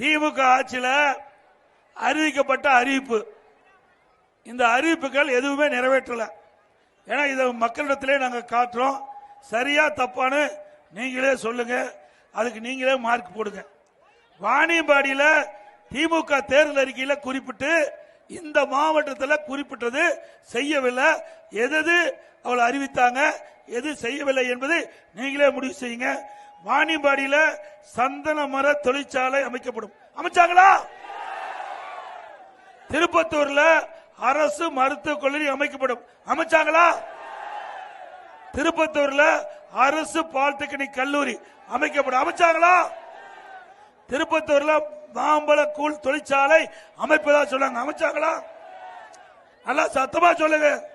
திமுக ஆட்சியில் அறிவிக்கப்பட்ட அறிவிப்பு. இந்த அறிவிப்புகள் எதுவுமே நிறைவேற்றல. ஏன்னா இதை மக்களிடத்திலே நாங்கள் காட்டுறோம். சரியா தப்பான்னு நீங்களே சொல்லுங்க. அதுக்கு நீங்களே மார்க் போடுங்க. வாணியம்பாடியில திமுக தேர்தல் அறிக்கையில் குறிப்பிட்டு இந்த மாவட்டத்தில் குறிப்பிட்டது செய்யவில்லை. எது அவள் அறிவித்தாங்க எது செய்யவில்லை என்பது நீங்களே முடிவு செய்யுங்க. வாணிபாடியில சந்தன மர தொழிற்சாலை அமைக்கப்படும். அமைச்சாங்களா? திருப்பத்தூர்ல அரசு மருத்துவக் கல்லூரி அமைக்கப்படும். அமைச்சாங்களா? திருப்பத்தூர்ல அரசு பாலிடெக்னிக் கல்லூரி அமைக்கப்படும். அமைச்சாங்களா? திருப்பத்தூர்ல மாம்பழ கூழ் தொழிற்சாலை அமைப்பதா சொன்னாங்க. அமைச்சாங்களா? நல்லா சத்தமா சொல்லுங்க.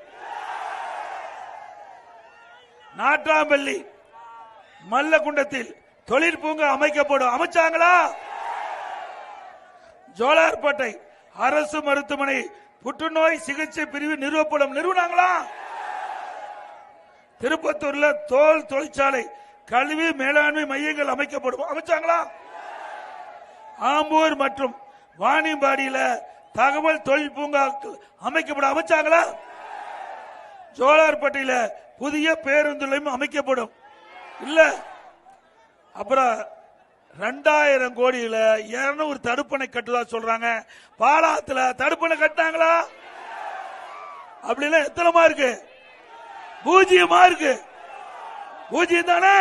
நாட்டாம்பள்ளி மல்லகுண்டத்தில் தொழிற்பூங்கா அமைக்கப்படும். அமைச்சாங்களா? ஜோலார்பேட்டை அரசு மருத்துவமனை புற்றுநோய் சிகிச்சை பிரிவு நிறுவப்படும். நிறுவனாங்களா? திருப்பத்தூர்ல தோல் தொழிற்சாலை கல்வி மேலாண்மை மையங்கள் அமைக்கப்படும். அமைச்சாங்களா? ஆம்பூர் மற்றும் வாணியம்பாடியில தகவல் தொழில் பூங்கா அமைக்கப்படும். அமைச்சாங்களா? ஜோலார்பட்டியில புதிய பேருந்து நிலையம் அமைக்கப்படும். இல்ல. அப்புறம் ரெண்டாயிரம் கோடியில இருநூறு தடுப்பணை கட்டுதா சொல்றாங்க. பாலாத்துல தடுப்பணை கட்டினாங்களா? அப்படின்னா எத்தனைமா இருக்கு பூஜ்ஜியமா இருக்கு. பூஜ்ஜியம் தானே?